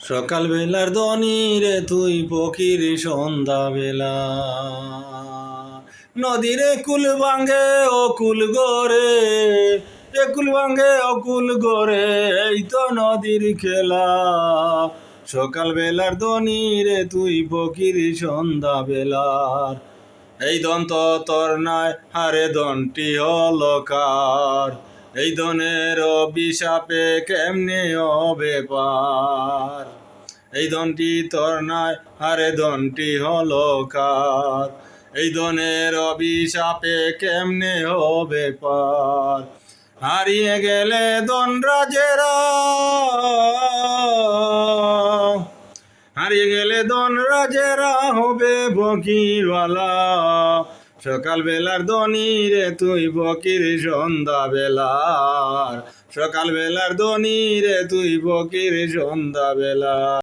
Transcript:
সকাল বেলার দনি রে তুই পকির সন্ধ্যা বেলা। নদীরে কুল ভাঙ্গে ও কুল গোরে এ কুল ভাঙ্গে ও কুল গোরে এই তো নদীর খেলা। সকাল বেলার দনি রে তুই পকির সন্ধ্যা বেলার এই দন্ত তোর নাই হারে দনটি হলো কার এই ধনের অভিশাপে কেমনে হবে পার? এই ধনটি তোর নাই হারে ধনটি হলো কার? এই ধনের অভিশাপে কেমনে হবে পার? হারিয়ে গেলে দন রাজেরা, হারিয়ে গেলে দন রাজেরা হবে বকিরওয়ালা সকাল বেলার দনি রে তুই বকির সন্ধ্যা বেলার। সকাল বেলার দনি রে তুই বকির সন্ধ্যা বেলা